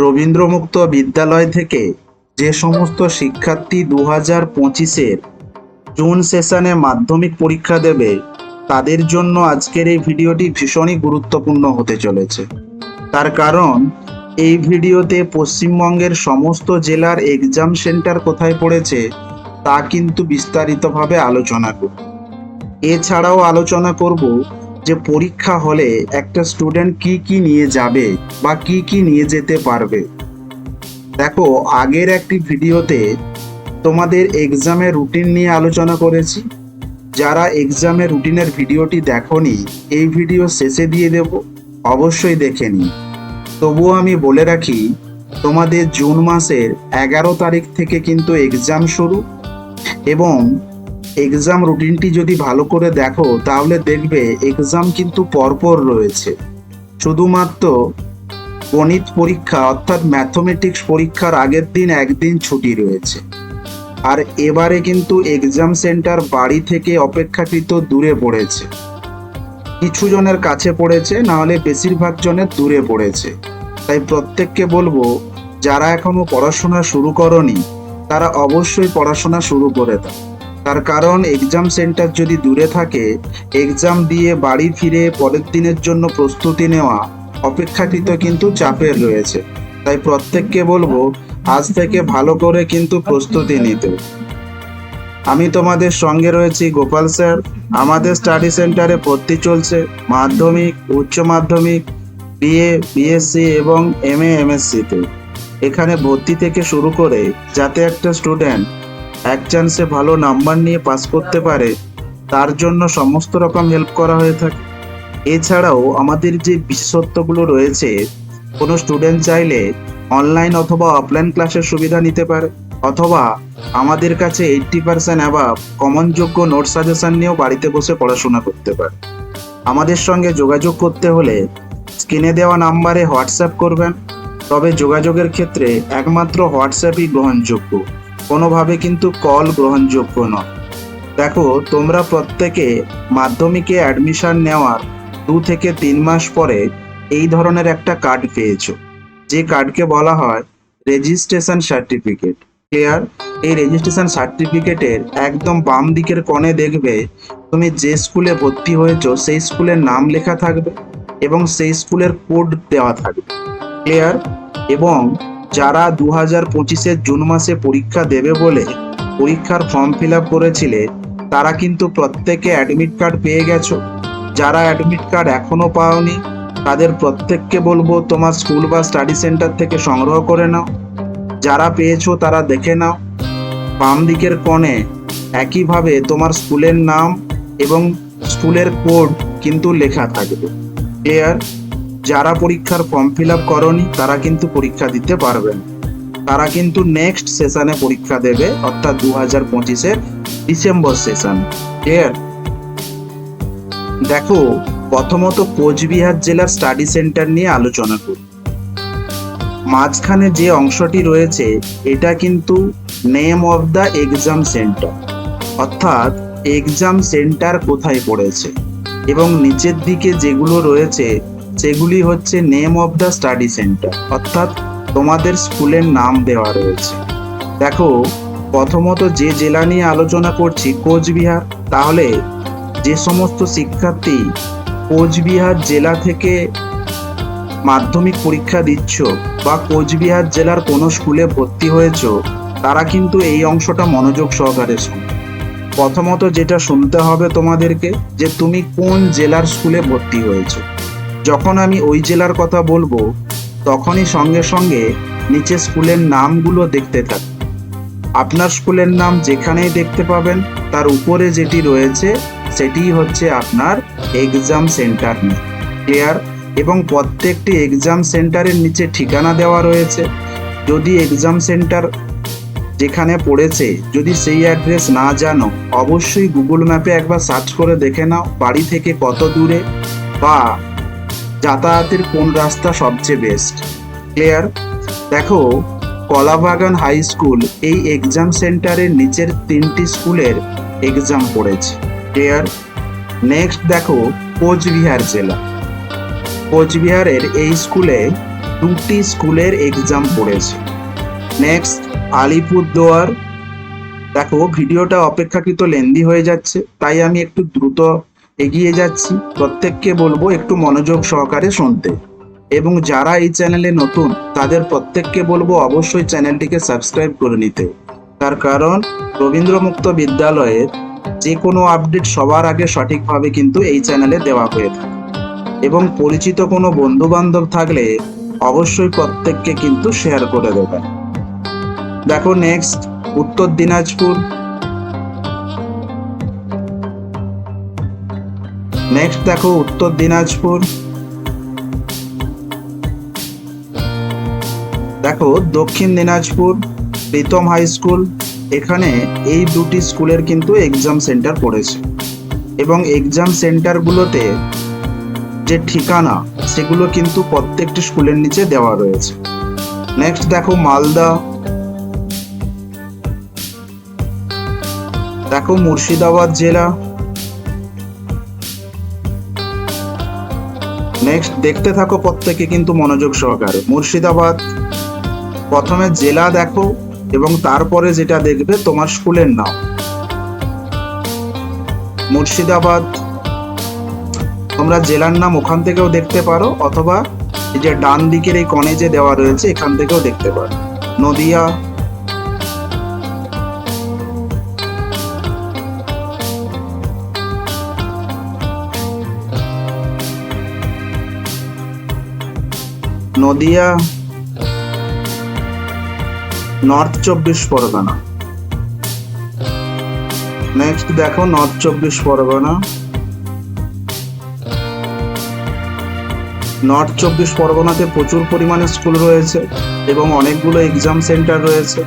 রবীন্দ্রমুক্ত বিদ্যালয় থেকে যে সমস্ত শিক্ষার্থী দু হাজার পঁচিশের জুন সেশনে মাধ্যমিক পরীক্ষা দেবে, তাদের জন্য আজকের এই ভিডিওটি ভীষণই গুরুত্বপূর্ণ হতে চলেছে। তার কারণ, এই ভিডিওতে পশ্চিমবঙ্গের সমস্ত জেলার এক্সাম সেন্টার কোথায় পড়েছে, তা কিন্তু বিস্তারিতভাবে আলোচনা করব। এছাড়াও আলোচনা করব যে পরীক্ষা হলে একটা স্টুডেন্ট কি কি নিয়ে যাবে বা কি কি নিয়ে যেতে পারবে। দেখো, আগের একটি ভিডিওতে তোমাদের এক্সামের রুটিন নিয়ে আলোচনা করেছি। যারা এক্সামের রুটিনের ভিডিওটি দেখোনি, এই ভিডিও শেষে দিয়ে দেব, অবশ্যই দেখে নিই তবুও আমি বলে রাখি, তোমাদের জুন মাসের এগারো তারিখ থেকে কিন্তু এক্সাম শুরু এবং এক্সাম রুটিনটি যদি ভালো করে দেখো, তাহলে দেখবে এক্সাম কিন্তু পরপর রয়েছে। শুধুমাত্র গণিত পরীক্ষা অর্থাৎ ম্যাথমেটিক্স পরীক্ষার আগের দিন একদিন ছুটি রয়েছে। আর এবারে কিন্তু এক্সাম সেন্টার বাড়ি থেকে অপেক্ষাকৃত দূরে পড়েছে। কিছু জনের কাছে পড়েছে, না হলে বেশিরভাগ জনের দূরে পড়েছে। তাই প্রত্যেককে বলব, যারা এখনও পড়াশোনা শুরু করনি, তারা অবশ্যই পড়াশোনা শুরু করে দাও। তার কারণ এক্সাম সেন্টার যদি দূরে থাকে এক্সাম দিয়ে বাড়ি ফিরে পরের দিনের জন্য প্রস্তুতি নেওয়া অপেক্ষাকৃত কিন্তু চাপের রয়েছে। তাই প্রত্যেককে বলব, আজ থেকে ভালো করে কিন্তু প্রস্তুতি নিতে। আমি তোমাদের সঙ্গে রয়েছি গোপাল স্যার। আমাদের স্টাডি সেন্টারে ভর্তি চলছে মাধ্যমিক, উচ্চ মাধ্যমিক বিএ বিএসসি এবং এম এ এমএসসিতে এখানে ভর্তি থেকে শুরু করে যাতে একটা স্টুডেন্ট এক চান্সে ভালো নাম্বার নিয়ে পাস করতে পারে, তার জন্য সমস্ত রকম হেল্প করা হয়ে থাকে। এছাড়াও আমাদের যে বিশেষত্বগুলো রয়েছে, কোনো স্টুডেন্ট চাইলে অনলাইন অথবা অফলাইন ক্লাসের সুবিধা নিতে পারে, অথবা আমাদের কাছে এইট্টি পার্সেন্ট অ্যাভাব কমনযোগ্য নোট সাজেশন নিয়েও বাড়িতে বসে পড়াশোনা করতে পারে। আমাদের সঙ্গে যোগাযোগ করতে হলে স্ক্রিনে দেওয়া নাম্বারে হোয়াটসঅ্যাপ করবেন, তবে যোগাযোগের ক্ষেত্রে একমাত্র হোয়াটসঅ্যাপই গ্রহণযোগ্য। কোনোভাবে কিন্তু কল গ্রহণযোগ্য নয়। দেখো, তোমরা প্রত্যেকে মাধ্যমিকে অ্যাডমিশন নেওয়ার দু থেকে তিন মাস পরে এই ধরনের একটা কার্ড পেয়েছ। যে কার্ডকে বলা হয় রেজিস্ট্রেশন সার্টিফিকেট ক্লিয়ার এই রেজিস্ট্রেশন সার্টিফিকেটের একদম বাম দিকের কোণে দেখবে তুমি যে স্কুলে ভর্তি হয়েছো সেই স্কুলের নাম লেখা থাকবে এবং সেই স্কুলের কোড দেওয়া থাকবে। ক্লিয়ার এবং যারা দু হাজার পঁচিশের জুন মাসে পরীক্ষা দেবে বলে পরীক্ষার ফর্ম ফিল আপ করেছিলে, তারা কিন্তু প্রত্যেকে অ্যাডমিট কার্ড পেয়ে গেছো। যারা অ্যাডমিট কার্ড এখনও পাওনি, তাদের প্রত্যেককে বলব তোমার স্কুল বা স্টাডি সেন্টার থেকে সংগ্রহ করে নাও। যারা পেয়েছ তারা দেখে নাও। বাম দিকের কোণে একইভাবে তোমার স্কুলের নাম এবং স্কুলের কোড কিন্তু লেখা থাকবে। ক্লিয়ার? যারা পরীক্ষার ফর্ম ফিল আপ করনি, তারা কিন্তু পরীক্ষা দিতে পারবেন তারা কিন্তু নেক্সট সেশনে পরীক্ষা দেবে, অর্থাৎ দু হাজার পঁচিশের ডিসেম্বর সেশন ক্লিয়ার দেখো, প্রথমত কোচবিহার জেলার স্টাডি সেন্টার নিয়ে আলোচনা করি। মাঝখানে যে অংশটি রয়েছে, এটা কিন্তু name of the exam centre অর্থাৎ এক্সাম সেন্টার কোথায় পড়েছে? এবং নিচের দিকে যেগুলো রয়েছে সেগুলি হচ্ছে name of the study centre অর্থাৎ তোমাদের স্কুলের নাম দেওয়া রয়েছে। দেখো, প্রথমত যে জেলা নিয়ে আলোচনা করছি, কোচবিহার, তাহলে যে সমস্ত শিক্ষার্থী কোচবিহার জেলা থেকে মাধ্যমিক পরীক্ষা দিচ্ছ বা কোচবিহার জেলার কোনো স্কুলে ভর্তি হয়েছ, তারা কিন্তু এই অংশটা মনোযোগ সহকারে শোনো। প্রথমত যেটা শুনতে হবে তোমাদেরকে, যে তুমি কোন জেলার স্কুলে ভর্তি হয়েছো। যখন আমি ওই জেলার কথা বলব, তখনই সঙ্গে সঙ্গে নিচে স্কুলের নামগুলো দেখতে থাক। আপনার স্কুলের নাম যেখানেই দেখতে পাবেন, তার উপরে যেটি রয়েছে, সেটি হচ্ছে আপনার এক্সাম সেন্টার নেম ক্লিয়ার এবং প্রত্যেকটি এক্সাম সেন্টারের নিচে ঠিকানা দেওয়া রয়েছে। যদি এক্সাম সেন্টার যেখানে পড়েছে, যদি সেই অ্যাড্রেস না জানো, অবশ্যই গুগল ম্যাপে একবার সার্চ করে দেখে নাও, বাড়ি থেকে কত দূরে, বা যাতায়াতের কোন রাস্তা সবচেয়ে বেস্ট ক্লিয়ার দেখো, কলাবাগান হাই স্কুল এই এক্সাম সেন্টারের নিচের তিনটি স্কুলের এক্সাম পড়েছে। ক্লিয়ার নেক্সট দেখো, কোচবিহার জেলা। কোচবিহারের এই স্কুলে দুটি স্কুলের এক্সাম পড়েছে। নেক্সট আলিপুরদুয়ার। দেখো, ভিডিওটা অপেক্ষাকৃত লেন্দি হয়ে যাচ্ছে, তাই আমি একটু দ্রুত এগিয়ে যাচ্ছি, প্রত্যেককে বলব একটু মনোযোগ সহকারে শুনতে। এবং যারা এই চ্যানেলে নতুন, তাদের প্রত্যেককে বলব অবশ্যই চ্যানেলটিকে সাবস্ক্রাইব করে নিতে। তার কারণ, রবীন্দ্রমুক্ত বিদ্যালয়ের যে কোনো আপডেট সবার আগে সঠিকভাবে কিন্তু এই চ্যানেলে দেওয়া হয়ে থাকে। এবং পরিচিত কোনো বন্ধু বান্ধব থাকলে অবশ্যই প্রত্যেককে কিন্তু শেয়ার করে দেবেন। দেখো নেক্সট উত্তর দিনাজপুর। নেক্সট দেখো উত্তর দিনাজপুর। দেখো দক্ষিণ দিনাজপুর, প্রীতম হাই স্কুল, এখানে এই দুটি স্কুলের কিন্তু এক্সাম সেন্টার পড়েছে। এবং এক্সাম সেন্টারগুলোতে যে ঠিকানা, সেগুলো কিন্তু প্রত্যেকটি স্কুলের নিচে দেওয়া রয়েছে। নেক্সট দেখো মালদা। দেখো মুর্শিদাবাদ জেলা। নেক্সট দেখতে থাকো প্রত্যেকে কিন্তু মনোযোগ সহকারে। মুর্শিদাবাদ, প্রথমে জেলা দেখো এবং তারপরে যেটা দেখবে তোমার স্কুলের নাম। মুর্শিদাবাদ, তোমরা জেলার নাম ওখান থেকেও দেখতে পারো, অথবা এই যে ডান দিকের এই কনে যে দেওয়া রয়েছে, এখান থেকেও দেখতে পারো। নদিয়া নদিয়া নর্থ চব্বিশ পরগনা। নেক্সট দেখো নর্থ চব্বিশ পরগনা। নর্থ চব্বিশ পরগনাতে প্রচুর পরিমাণে স্কুল রয়েছে এবং অনেকগুলো এক্সাম সেন্টার রয়েছে।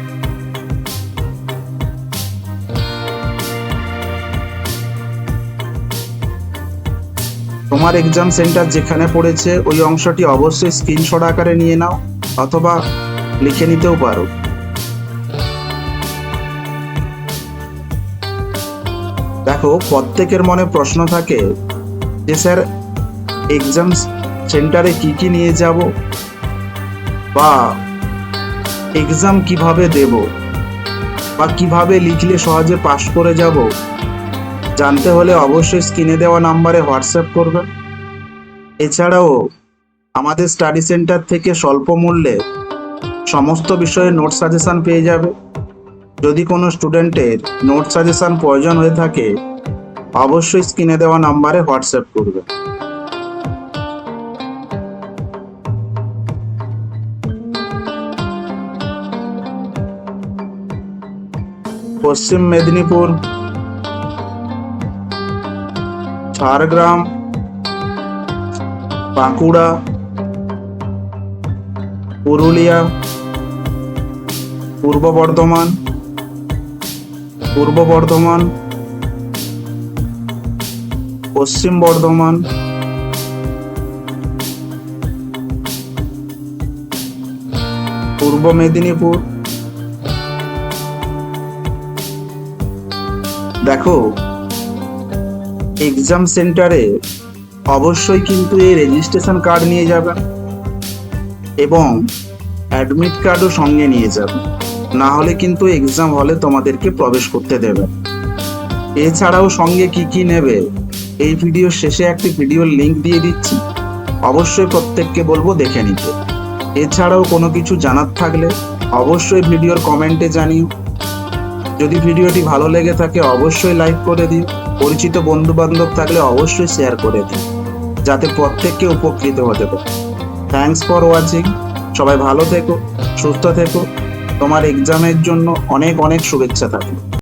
তোমার এক্সাম সেন্টার যেখানে পড়েছে, ওই অংশটি অবশ্যই স্ক্রিনশট আকারে নিয়ে নাও, অথবা লিখে নিতেও পারো। দেখো, প্রত্যেকের মনে প্রশ্ন থাকে যে, স্যার এক্সাম সেন্টারে কি কি নিয়ে যাব? বা এক্সাম কীভাবে দেব? বা কীভাবে লিখলে সহজে পাশ করে যাব? জানতে হলে অবশ্যই স্ক্রিনে দেওয়া নাম্বারে হোয়াটসঅ্যাপ করবেন এছাড়াও আমাদের স্টাডি সেন্টার থেকে স্বল্প মূল্যে সমস্ত বিষয়ে নোট সাজেশন পেয়ে যাবে। যদি কোনো স্টুডেন্টের নোট সাজেশন প্রয়োজন হয়ে থাকে, অবশ্যই স্ক্রিনে দেওয়া নাম্বারে হোয়াটসঅ্যাপ করবে। পশ্চিম মেদিনীপুর ঝাড়গ্রাম বাঁকুড়া পুরুলিয়া পূর্ব বর্ধমান পূর্ব বর্ধমান পশ্চিম বর্ধমান পূর্ব মেদিনীপুর দেখো এক্সাম সেন্টারে অবশ্যই কিন্তু এই রেজিস্ট্রেশন কার্ড নিয়ে যাবেন এবং অ্যাডমিট কার্ডও সঙ্গে নিয়ে যাবেন না হলে কিন্তু এক্সাম হলে তোমাদেরকে প্রবেশ করতে দেবে। এছাড়াও সঙ্গে কি কি নেবে, এই ভিডিওর শেষে একটি ভিডিওর লিংক দিয়ে দিচ্ছি। অবশ্যই প্রত্যেককে বলব দেখে নিতে। এছাড়াও কোনো কিছু জানার থাকলে অবশ্যই ভিডিওর কমেন্টে জানিও। যদি ভিডিওটি ভালো লেগে থাকে, অবশ্যই লাইক করে দিও। পরিচিত বন্ধু বান্ধব থাকলে অবশ্যই শেয়ার করে দিন, যাতে প্রত্যেককে উপকৃত হতে পারে। থ্যাংকস ফর ওয়াচিং সবাই ভালো থেকো, সুস্থ থেকো। তোমার এক্সামের জন্য অনেক অনেক শুভেচ্ছা থাকল।